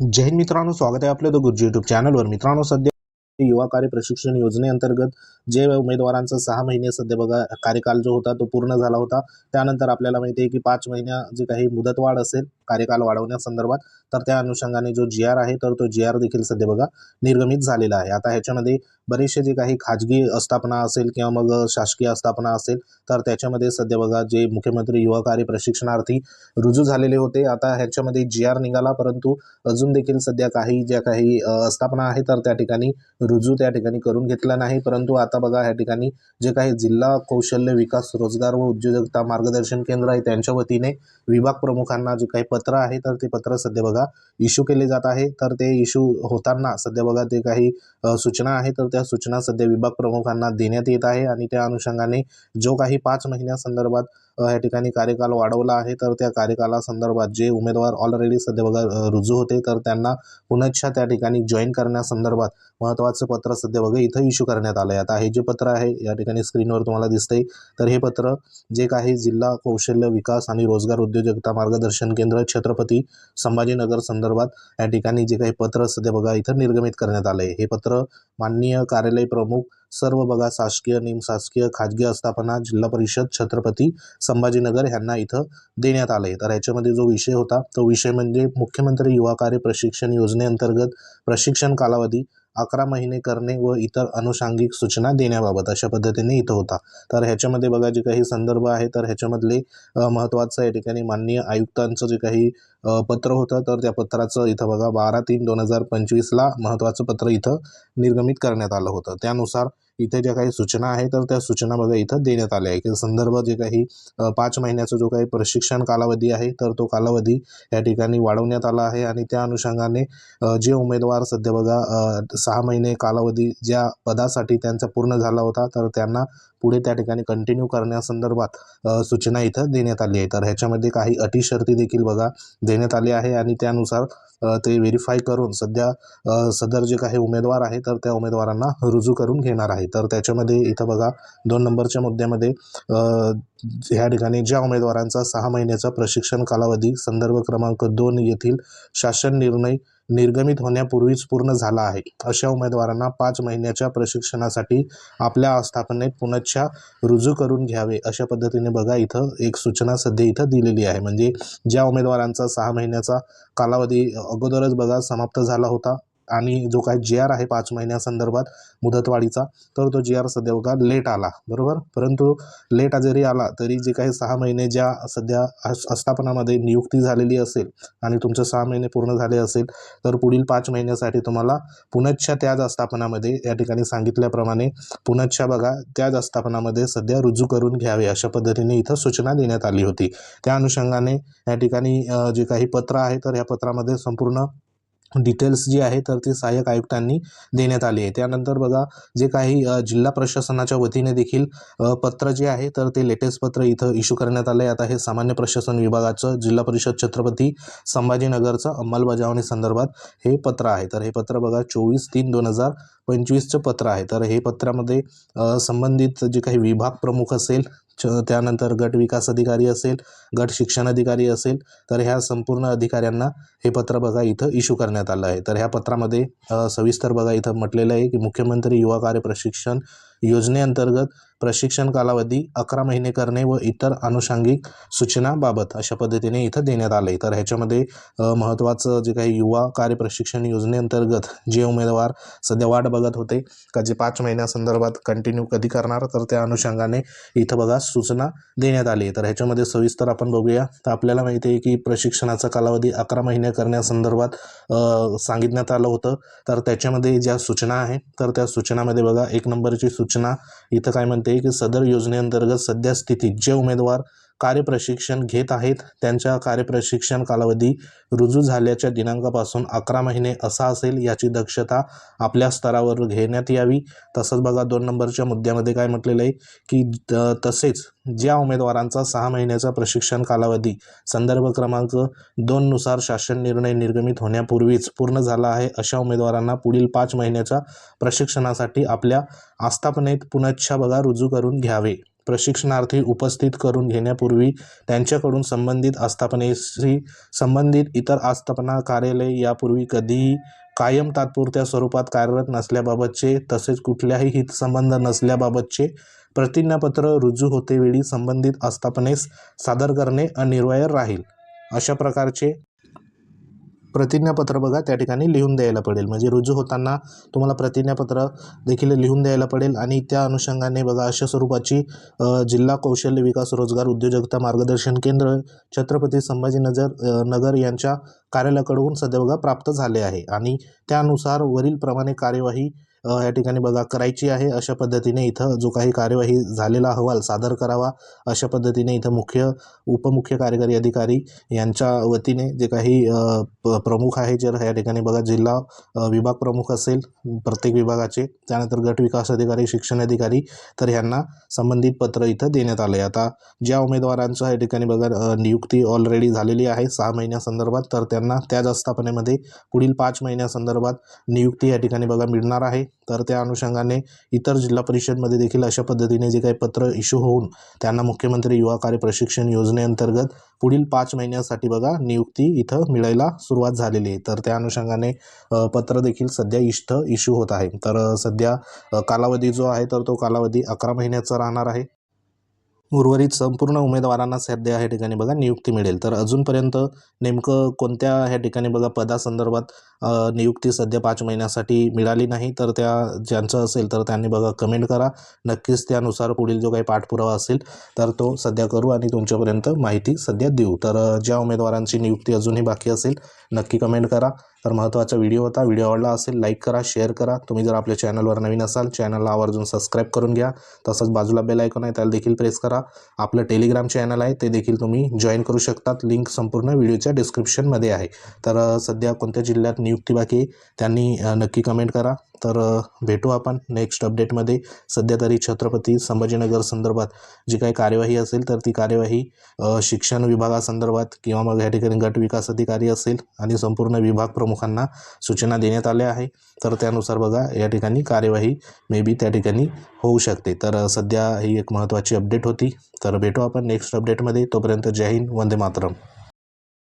जय हिंद मित्रांनो स्वागत आहे आपलं द गुरुजी यूट्यूब चॅनलवर मित्रांनो सध्या युवा कार्य प्रशिक्षण योजनेअंतर्गत जे उमेदवारांचा सहा महिने सध्या बघा कार्यकाल जो होता तो पूर्ण झाला होता. त्यानंतर आपल्याला माहिती आहे की पाच महिन्या जे काही मुदतवाढ असेल कार्यकाल वाढवण्यासंदर्भात तर त्या अनुषंगाने जो जी आर आहे तर तो जी आर देखील सध्या बघा निर्गमित झालेला आहे. आता ह्याच्यामध्ये बरेचसे जे काही खाजगी आस्थापना असेल किंवा मग शासकीय आस्थापना असेल तर त्याच्यामध्ये सध्या बघा जे मुख्यमंत्री युवा कार्य प्रशिक्षणार्थी रुजू झालेले होते. आता ह्याच्यामध्ये जी आर निघाला परंतु अजून देखील सध्या काही ज्या काही आस्थापना आहे तर त्या ठिकाणी रुजू त्या ठिकाणी करून घेतला नाही. परंतु आता बघा ह्या ठिकाणी जे काही जिल्हा कौशल्य विकास रोजगार व उद्योजकता मार्गदर्शन केंद्र आहे त्यांच्या वतीने विभाग प्रमुखांना जे काही पत्र आहे तर ते पत्र सध्या बघा इश्यू केले जात आहे. तर ते इश्यू होताना सध्या बघा ते काही सूचना आहे तर त्या सूचना सध्या विभाग प्रमुखांना देण्यात येत आहे. आणि त्या अनुषंगाने जो काही पाच महिन्यासंदर्भात या ठिकाणी कार्यकाल वाढवला आहे. तर त्या कार्यकालासंदर्भात जे उमेदवार ऑलरेडी सध्या बघा रुजू होते तर त्यांना पुनश्च त्या ठिकाणी जॉईन करण्यासंदर्भात महत्त्वाचं पत्र सध्या बघा इथं इश्यू करण्यात आलं आहे आता हे जे पत्र आहे या ठिकाणी स्क्रीनवर तुम्हाला दिसतंय. तर हे पत्र जे काही जिल्हा कौशल्य विकास आणि रोजगार उद्योजकता मार्गदर्शन केंद्र छत्रपती संभाजीनगर संदर्भात या ठिकाणी जे काही पत्र सध्या बघा इथं निर्गमित करण्यात आलं आहे हे पत्र माननीय कार्यालय प्रमुख सर्व बघा शासकीय निमशासकीय खाजगी आस्थापना जिल्हा परिषद छत्रपती संभाजीनगर ह्यांना इथं देण्यात आलं आहे तर ह्याच्यामध्ये जो विषय होता तो विषय म्हणजे मुख्यमंत्री युवा कार्य प्रशिक्षण योजनेअंतर्गत प्रशिक्षण कालावधी अकरा महिने करणे व इतर अनुषांगिक सूचना देण्याबाबत अशा पद्धतीने इथं होता. तर ह्याच्यामध्ये बघा जे काही संदर्भ आहे तर ह्याच्यामधले महत्त्वाचं या ठिकाणी माननीय आयुक्तांचं जे काही पत्र होतं. तर त्या पत्राचं इथं बघा बारा तीन दोन हजार पंचवीसला महत्त्वाचं पत्र इथं निर्गमित करण्यात आलं होतं. त्यानुसार इथे ज्या काही सूचना आहे तर त्या सूचना बघा इथं देण्यात आल्या आहे की संदर्भ जे काही पाच महिन्याचा जो काही प्रशिक्षण कालावधी आहे तर तो कालावधी या ठिकाणी वाढवण्यात आला आहे. आणि त्या अनुषंगाने जे उमेदवार सध्या बघा सहा महिने कालावधी ज्या पदासाठी त्यांचा पूर्ण झाला होता तर त्यांना पुढे त्या ठिकाणी कंटिन्यू करण्यासंदर्भात सूचना इथं देण्यात आली आहे. तर ह्याच्यामध्ये काही अटी शर्ती देखील बघा देण्यात आले आहे आणि त्यानुसार ते व्हेरीफाय करून सध्या सदर जे काही उमेदवार आहे तर त्या उमेदवारांना रुजू करून घेणार आहे. तर त्याच्यामध्ये इथं बघा दोन नंबरच्या मुद्द्यामध्ये ह्या ठिकाणी ज्या उमेदवारांचा सहा महिन्याचा प्रशिक्षण कालावधी संदर्भ क्रमांक दोन येथील शासन निर्णय निर्गमित होण्यापूर्वीच पूर्ण झाला आहे. अशा उमेदवारांना पाच महिन्याच्या प्रशिक्षणासाठी आपल्या आस्थापनेत पुनश्च रुजू करून घ्यावे अशा पद्धतीने बघा इथं एक सूचना सध्या इथं दिलेली आहे. म्हणजे ज्या उमेदवारांचा सहा महिन्याचा कालावधी अगोदरच बघा समाप्त झाला होता. आणि जो काय जी आर आहे पाच महिन्यासंदर्भात मुदतवाढीचा तर तो जी आर सध्या बघा लेट आला बरोबर? परंतु लेट जरी आला तरी जे काही सहा महिने ज्या सध्या आस्थापनामध्ये नियुक्ती झालेली असेल आणि तुमचं सहा महिने पूर्ण झाले असेल तर पुढील पाच महिन्यासाठी तुम्हाला पुनश्च त्याच आस्थापनामध्ये या ठिकाणी सांगितल्याप्रमाणे पुनश्च बघा त्याच आस्थापनामध्ये सध्या रुजू करून घ्यावे अशा पद्धतीने इथं सूचना देण्यात आली होती. त्या अनुषंगाने या ठिकाणी जे काही पत्र आहे तर या पत्रामध्ये संपूर्ण डिटेल्स जी आहे तर ती सहाय्यक आयुक्तांनी देण्यात आली आहे. त्यानंतर बघा जे काही जिल्हा प्रशासनाच्या वतीने देखील पत्र जे आहे तर ते लेटेस्ट पत्र इथं इश्यू करण्यात आलं आहे आता हे सामान्य प्रशासन विभागाचं जिल्हा परिषद छत्रपती संभाजीनगरचं अंमलबजावणी संदर्भात हे पत्र आहे. तर हे पत्र बघा चोवीस तीन दोन हजार पंचवीसचं पत्र आहे. तर हे पत्रामध्ये संबंधित जे काही विभाग प्रमुख असेल त्यानंतर गट विकास अधिकारी असेल गट शिक्षण अधिकारी असेल तर ह्या संपूर्ण अधिकाऱ्यांना हे पत्र बघा इथं इशू करण्यात आलं आहे. तर ह्या पत्रामध्ये सविस्तर बघा इथं म्हटलेलं आहे की मुख्यमंत्री युवा कार्य प्रशिक्षण योजनेअंतर्गत प्रशिक्षण कालावधी अकरा महिने करणे व इतर अनुषंगिक सूचनाबाबत अशा पद्धतीने इथं देण्यात आलं आहे तर ह्याच्यामध्ये महत्त्वाचं जे काही युवा कार्य प्रशिक्षण योजनेअंतर्गत जे उमेदवार सध्या वाट बघत होते का जे पाच महिन्यासंदर्भात कंटिन्यू कधी करणार तर त्या अनुषंगाने इथं बघा सूचना देण्यात आली आहे तर ह्याच्यामध्ये सविस्तर आपण बघूया. तर आपल्याला माहिती आहे की प्रशिक्षणाचा कालावधी अकरा महिने करण्यासंदर्भात सांगितण्यात आलं होतं. तर त्याच्यामध्ये ज्या सूचना आहे तर त्या सूचनामध्ये बघा एक नंबरची सूचना इथं काय म्हणते की सदर योजनेअंतर्गत सद्यस्थितीत जे उमेदवार कार्यप्रशिक्षण घेत आहेत. त्यांच्या कार्यप्रशिक्षण कालावधी रुजू झाल्याच्या दिनांकापासून अकरा महिने असा असेल याची दक्षता आपल्या स्तरावर घेण्यात यावी. तसंच बघा दोन नंबरच्या मुद्द्यामध्ये काय म्हटलेलं आहे की त- तसेच ज्या उमेदवारांचा सहा महिन्याचा प्रशिक्षण कालावधी संदर्भ क्रमांक दोननुसार शासन निर्णय निर्गमित होण्यापूर्वीच पूर्ण झाला आहे अशा उमेदवारांना पुढील पाच महिन्याच्या प्रशिक्षणासाठी आपल्या आस्थापनेत पुनच्छा बघा रुजू करून घ्यावे. प्रशिक्षणार्थी उपस्थित करून घेण्यापूर्वी त्यांच्याकडून संबंधित आस्थापनेशी संबंधित इतर आस्थापना कार्यालय यापूर्वी कधीही कायम तात्पुरत्या स्वरूपात कार्यरत नसल्याबाबतचे तसेच कुठल्याही हितसंबंध नसल्याबाबतचे प्रतिज्ञापत्र रुजू होतेवेळी संबंधित आस्थापनेस सादर करणे अनिवार्य राहील. अशा प्रकारचे प्रतिज्ञापत्र बघा त्या ठिकाणी लिहून द्यायला पडेल. म्हणजे रुजू होताना तुम्हाला प्रतिज्ञापत्र देखील लिहून द्यायला पडेल आणि त्या अनुषंगाने बघा अशा स्वरूपाची जिल्हा कौशल्य विकास रोजगार उद्योजकता मार्गदर्शन केंद्र छत्रपती संभाजीनगर नगर यांच्या कार्यालयाकडून सध्या बघा प्राप्त झाले आहे. आणि त्यानुसार वरीलप्रमाणे कार्यवाही या ठिकाणी बघा करायची आहे अशा पद्धतीने इथं जो काही कार्यवाही झालेला अहवाल सादर करावा अशा पद्धतीने इथं मुख्य उपमुख्य कार्यकारी अधिकारी यांच्या वतीने जे काही प- प्रमुख आहे जर या ठिकाणी बघा जिल्हा विभाग प्रमुख असेल प्रत्येक विभागाचे त्यानंतर गट विकास अधिकारी शिक्षण अधिकारी तर ह्यांना संबंधित पत्र इथं देण्यात आलं आहे आता ज्या उमेदवारांचं या ठिकाणी बघा नियुक्ती ऑलरेडी झालेली आहे सहा महिन्यासंदर्भात तर त्यांना त्याच आस्थापनेमध्ये पुढील पाच महिन्यासंदर्भात नियुक्ती या ठिकाणी बघा मिळणार आहे. तर त्या अनुषंगाने इतर जिल्हा परिषदमध्ये देखील अशा पद्धतीने जे काही पत्र इश्यू होऊन त्यांना मुख्यमंत्री युवा कार्य प्रशिक्षण योजनेअंतर्गत पुढील पाच महिन्यासाठी बघा नियुक्ती इथं मिळायला सुरुवात झालेली आहे. तर त्या अनुषंगाने पत्र देखील सध्या इष्ट इश्यू होत आहे. तर सध्या कालावधी जो आहे तर तो कालावधी अकरा महिन्याचा राहणार आहे. उर्वरित संपूर्ण उमेदवारांना सध्या ह्या ठिकाणी बघा नियुक्ती मिळेल. तर अजूनपर्यंत नेमकं कोणत्या ह्या ठिकाणी बघा पदासंदर्भात नियुक्ती सध्या पाच महिन्यासाठी मिळाली नाही तर त्या ज्यांचं असेल तर त्यांनी बघा कमेंट करा. नक्कीच त्यानुसार पुढील जो काही पाठपुरावा असेल तर तो सध्या करू आणि तुमच्यापर्यंत माहिती सध्या देऊ. तर ज्या उमेदवारांची नियुक्ती अजूनही बाकी असेल नक्की कमेंट करा. तर महत्त्वाचा व्हिडिओ होता. व्हिडिओ आवडला असेल लाईक करा शेअर करा. तुम्ही जर आपल्या चॅनलवर नवीन असाल चॅनलला आवर्जून सबस्क्राईब करून घ्या. तसंच बाजूला बेल ऐकून आहे त्याला देखील प्रेस करा. आपलं टेलिग्राम चॅनल आहे ते देखील तुम्ही जॉईन करू शकतात. लिंक संपूर्ण व्हिडिओच्या डिस्क्रिप्शनमध्ये आहे. तर सध्या कोणत्या जिल्ह्यात नियुक्ती बाकी त्यांनी नक्की कमेंट करा. तर भेटू आपण नेक्स्ट अपडेटमध्ये सध्या तरी छत्रपती संभाजीनगर संदर्भात जी काही कार्यवाही असेल तर ती कार्यवाही शिक्षण विभागासंदर्भात किंवा मग या ठिकाणी गट विकास अधिकारी असेल आणि संपूर्ण विभाग प्रमुखांना सूचना देण्यात आल्या आहे तर त्यानुसार बघा या ठिकाणी कार्यवाही मे बी त्या ठिकाणी होऊ शकते. तर सध्या ही एक महत्त्वाची अपडेट होती. तर भेटू आपण नेक्स्ट अपडेटमध्ये तोपर्यंत जय हिंद वंदे मातरम.